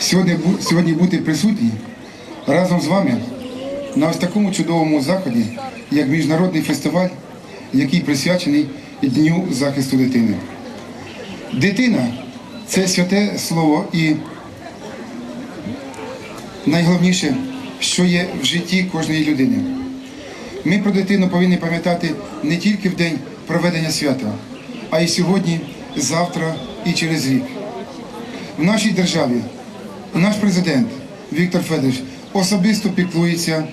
сьогодні, сьогодні бути присутні разом з вами на ось такому чудовому заході, як міжнародний фестиваль, який присвячений Дню захисту дитини. Дитина це святе слово і найголовніше, що є в житті кожної людини. Ми про дитину повинні пам'ятати не тільки в день проведення свята, а й сьогодні, завтра і через рік. В нашій державі наш президент Віктор Федорович особисто піклується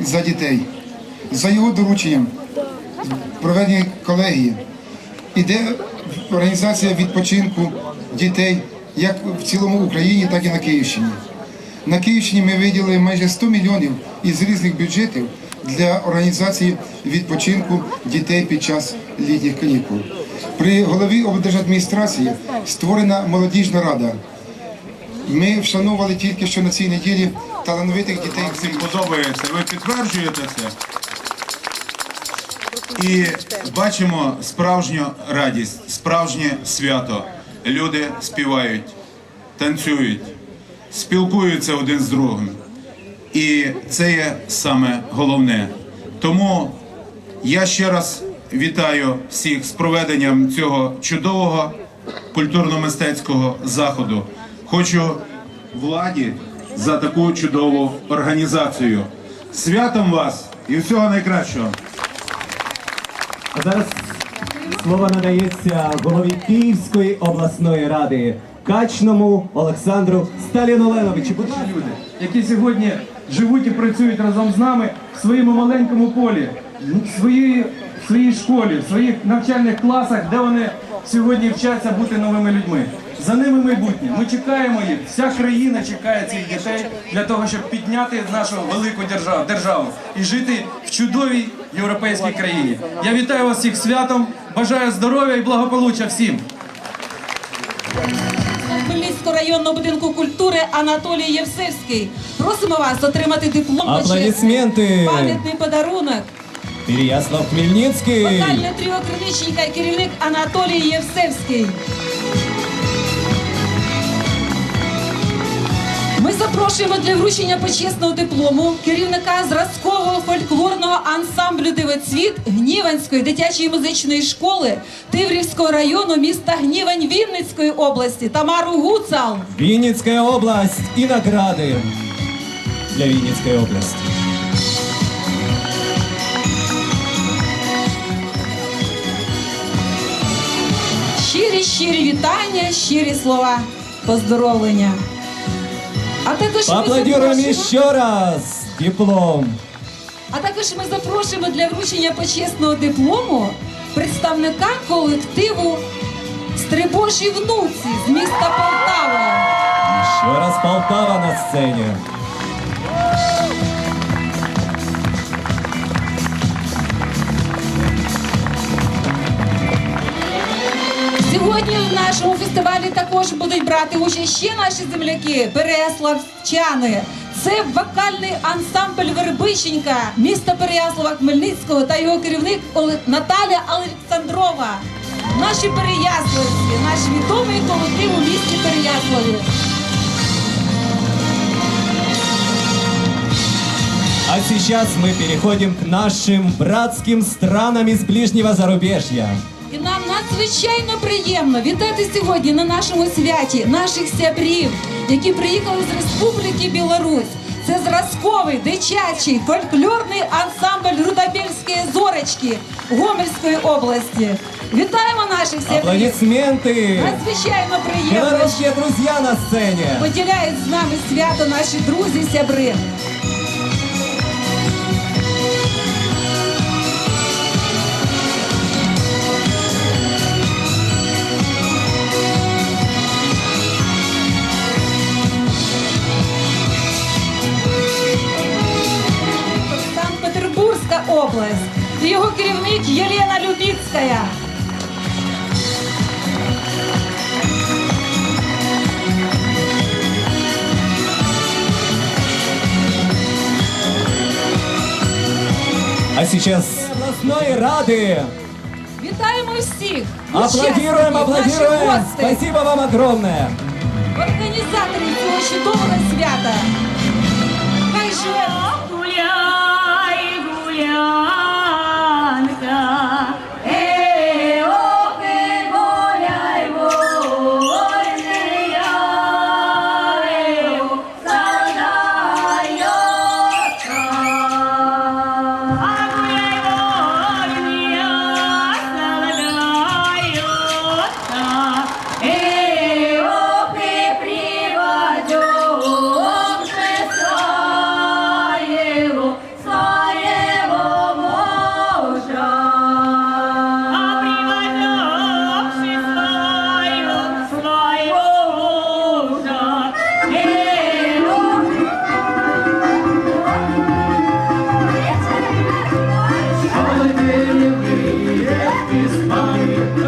за дітей. За його дорученням проведення колегії іде організація відпочинку дітей як в цілому Україні, так і на Київщині. На Київщині ми виділили майже 100 мільйонів із різних бюджетів для організації відпочинку дітей під час літніх канікул. При голові облдержадміністрації створена молодіжна рада. Ми вшановували тільки що на цій неділі талановитих дітей. Всім подобається. Ви підтверджуєте це? І бачимо справжню радість, справжнє свято. Люди співають, танцюють, спілкуються один з другим. І це є саме головне. Тому я ще раз вітаю всіх з проведенням цього чудового культурно-мистецького заходу. Хочу владі за таку чудову організацію. Святом вас і всього найкращого! А зараз слово надається голові Київської обласної ради Качному Олександру Сталіноленовичу. Будь ласка. люди, які сьогодні живуть і працюють разом з нами в своєму маленькому полі, в своїй, в своїй школі, в своїх навчальних класах, де вони сьогодні вчаться бути новими людьми. За ними майбутнє. Ми чекаємо їх. Вся країна чекає цих дітей для того, щоб підняти нашу велику державу, державу і жити в чудовій європейській країні. Я вітаю вас всіх святом, бажаю здоров'я і благополуччя всім. Хмельницького районного будинку культури Анатолій Євсевський. Просимо вас отримати диплом Аплодисменти. пам'ятний подарунок. Переяслав Хмельницький. Вокальне тріо Криничника і керівник Анатолій Євсевський. Запрошуємо для вручення почесного диплому керівника зразкового фольклорного ансамблю Дивоцвіт Гніванської дитячої музичної школи Тиврівського району міста Гнівань Вінницької області Тамару Гуцал. Вінницька область і награди для Вінницької області. Щирі, щирі вітання, щирі слова поздоровлення. А також ми запрошуємо, ще раз. Диплом. а також ми запрошуємо для вручення почесного диплому представника колективу Стрибожі внуці з міста Полтава. Ще раз Полтава на сцені. Сьогодні в нашому фестивалі також будуть брати участь ще наші земляки, Переяславчани. Це вокальний ансамбль Вербиченька, міста Переяслава Хмельницького та його керівник Наталя Олександрова. Наші Переяславці, наш відомий колектив у місті Переяславі. А сейчас мы переходим к нашим братским странам из ближнего зарубежья. Надзвичайно приємно вітати сьогодні на нашому святі наших сябрів, які приїхали з Республіки Білорусь. Це зразковий дитячий фольклорний ансамбль Рудобільської зорочки Гомельської області. Вітаємо наших сябрів! Аплодисменты. Надзвичайно приємно Белорусские друзья на сцене. поділяють з нами свято наші друзі, сябри. Любіцька. А сейчас областной рады. Вітаємо всіх! Аплодируем, учасників, наших аплодируем. гостей, Спасибо вам огромное. організаторів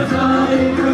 time.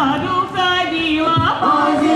Sadhu Sadiwa Pazi